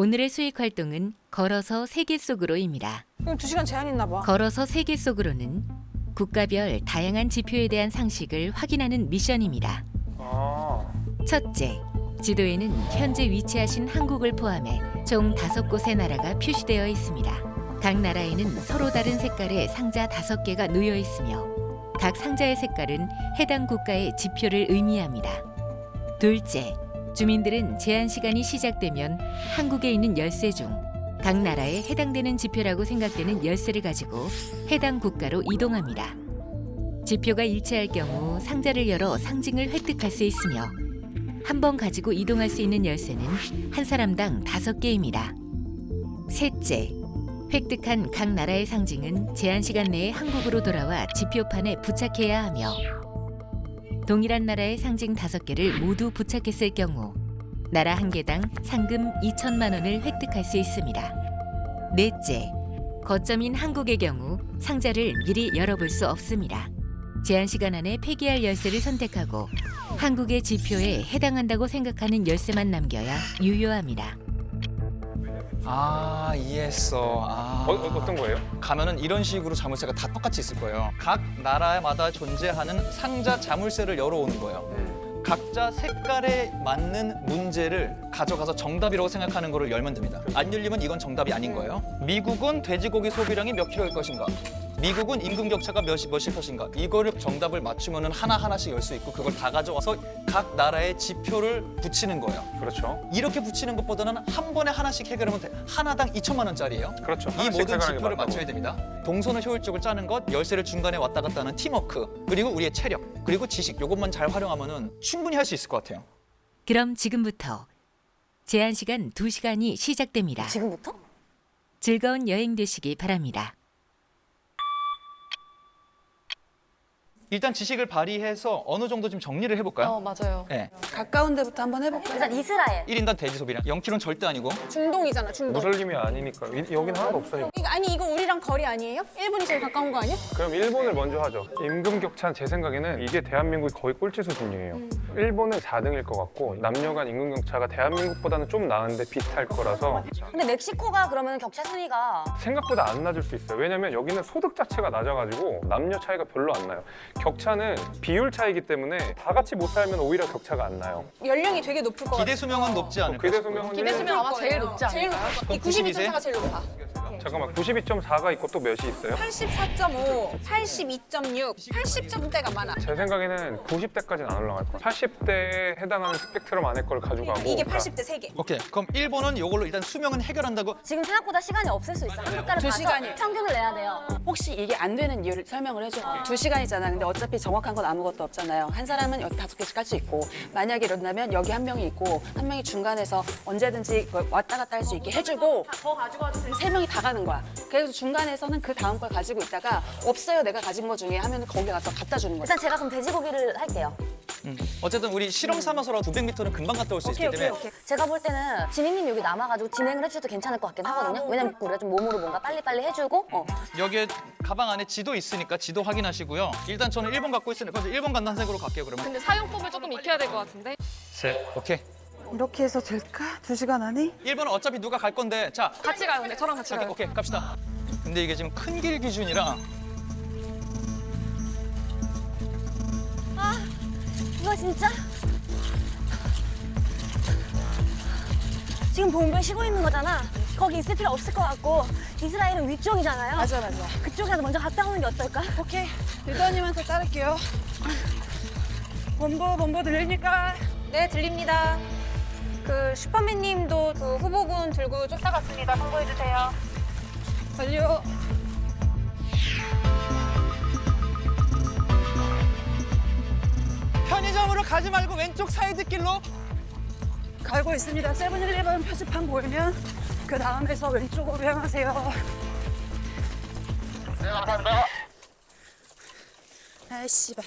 오늘의 수익 활동은 걸어서 세계 속으로입니다. 그럼 두 시간 제한 있나 봐. 걸어서 세계 속으로는 국가별 다양한 지표에 대한 상식을 확인하는 미션입니다. 아, 첫째, 지도에는 현재 위치하신 한국을 포함해 총 다섯 곳의 나라가 표시되어 있습니다. 각 나라에는 서로 다른 색깔의 상자 다섯 개가 놓여 있으며 각 상자의 색깔은 해당 국가의 지표를 의미합니다. 둘째, 주민들은 제한 시간이 시작되면 한국에 있는 열쇠 중각 나라에 해당되는 지표라고 생각되는 열쇠를 가지고 해당 국가로 이동합니다. 지표가 일치할 경우 상자를 열어 상징을 획득할 수 있으며 한 번 가지고 이동할 수 있는 열쇠는 한 사람당 다섯 개입니다. 셋째, 획득한 각 나라의 상징은 제한 시간 내에 한국으로 돌아와 지표판에 부착해야 하며 동일한 나라의 상징 다섯 개를 모두 부착했을 경우 나라 한 개당 상금 2천만 원을 획득할 수 있습니다. 넷째, 거점인 한국의 경우 상자를 미리 열어볼 수 없습니다. 제한 시간 안에 폐기할 열쇠를 선택하고 한국의 지표에 해당한다고 생각하는 열쇠만 남겨야 유효합니다. 아 이해했어. 아. 어, 어, 어떤 거예요? 가면은 이런 식으로 자물쇠가 다 똑같이 있을 거예요. 각 나라마다 존재하는 상자 자물쇠를 열어오는 거예요. 각자 색깔에 맞는 문제를 가져가서 정답이라고 생각하는 거를 열면 됩니다. 안 열리면 이건 정답이 아닌 거예요. 미국은 돼지고기 소비량이 몇 킬로일 것인가? 미국은 임금 격차가 몇이 몇일 것인가? 이거를 정답을 맞추면은 하나 하나씩 열 수 있고 그걸 다 가져와서 각 나라의 지표를 붙이는 거예요. 그렇죠. 이렇게 붙이는 것보다는 한 번에 하나씩 해결하면 돼. 하나당 2천만 원짜리예요. 그렇죠. 이 하나씩 모든 해결하는 게 지표를 맞다고. 맞춰야 됩니다. 동선을 효율적으로 짜는 것, 열쇠를 중간에 왔다 갔다 하는 팀워크, 그리고 우리의 체력, 그리고 지식 요것만 잘 활용하면은 충분히 할 수 있을 것 같아요. 그럼 지금부터 제한 시간 2시간이 시작됩니다. 지금부터? 즐거운 여행 되시기 바랍니다. 일단 지식을 발휘해서 어느 정도 좀 정리를 해볼까요? 어 맞아요. 네. 가까운 데부터 한번 해볼까? 일단 이스라엘. 1인당 돼지 소비량 0kg는 절대 아니고 중동이잖아, 중동. 무슬림이 아니니까 이- 여긴 하나도 없으니까. 이거, 아니 이거 우리랑 거리 아니에요? 일본이 제일 가까운 거 아니야? 그럼 일본을 먼저 하죠. 임금 격차는 제 생각에는 이게 대한민국이 거의 꼴찌 수준이에요. 일본은 4등일 것 같고 남녀 간 임금 격차가 대한민국보다는 좀 나은데 비슷할 거라서 근데 멕시코가 그러면 격차 순위가 생각보다 안 낮을 수 있어요. 왜냐면 여기는 소득 자체가 낮아가지고 남녀 차이가 별로 안 나요. 격차는 비율 차이기 때문에 다 같이 못 살면 오히려 격차가 안 나요. 연령이 되게 높을 것 같아. 기대 수명은 높지 않을까? 기대 싶고요. 수명은 기대 일- 수명 아마 제일 높지 않을까? 제일 높을 것 같아. 이 92.4가 제일 높아. 잠깐만 92.4가 있고 또 몇이 있어요? 84.5, 82.6, 80점대가 많아. 제 생각에는 90대까지는 안 올라갈 거야. 80대에 해당하는 스펙트럼 안에 걸 가져가고 이게 그러니까 80대 3개. 오케이. 그럼 일본은 이걸로 일단 수명은 해결한다고 지금 생각보다 시간이 없을 수 있어. 한국가를 두 봐서 시간이요. 평균을 내야 돼요. 혹시 이게 안 되는 이유를 설명을 해줘. 두 시간이잖아. 근데 어차피 정확한 건 아무것도 없잖아요. 한 사람은 여기 다섯 개씩 할 수 있고, 만약에 이런다면 여기 한 명이 있고, 한 명이 중간에서 언제든지 그걸 왔다 갔다 할 수 있게 해주고, 더 가지고 세 명이 다 가는 거야. 그래서 중간에서는 그 다음 걸 가지고 있다가, 없어요. 내가 가진 거 중에 하면 거기 가서 갖다 주는 거야. 일단 제가 그럼 돼지고기를 할게요. 음. 어쨌든 우리 실험 삼아서라도 900m는 금방 갔다 올 수 있기 때문에 제가 볼 때는 진행님 여기 남아가지고 진행을 해주셔도 괜찮을 것 같긴 하거든요. 왜냐면 우리가 좀 몸으로 뭔가 빨리빨리 해주고, 어. 여기에 가방 안에 지도 있으니까 지도 확인하시고요. 일단 저는 1번 갖고 있으니까 1번 간다는 색으로 갈게요. 그러면 근데 사용법을 조금 익혀야 될 것 같은데? 셋. 오케이. 이렇게 해서 될까? 두 시간 안에? 1번은 어차피 누가 갈 건데 자 같이 가요, 근데 저랑 같이 오케이, 가요. 오케이 갑시다. 근데 이게 지금 큰 길 기준이라 이거 진짜? 지금 보면 쉬고 있는 거잖아. 거기 있을 필요 없을 것 같고 이스라엘은 위쪽이잖아요. 맞아, 맞아. 그쪽이라도 먼저 갔다 오는 게 어떨까? 오케이. 리더님한테 따를게요. 본부, 본부 들립니까? 네, 들립니다. 그 슈퍼맨님도 그 후보군 들고 쫓아갔습니다. 선고해주세요. 완료. 편의점으로 가지 말고 왼쪽 사이드 길로 갈고 있습니다. 세븐일레븐 표지판 보이면, 그 다음에서 왼쪽으로 향하세요. 아, 씨발.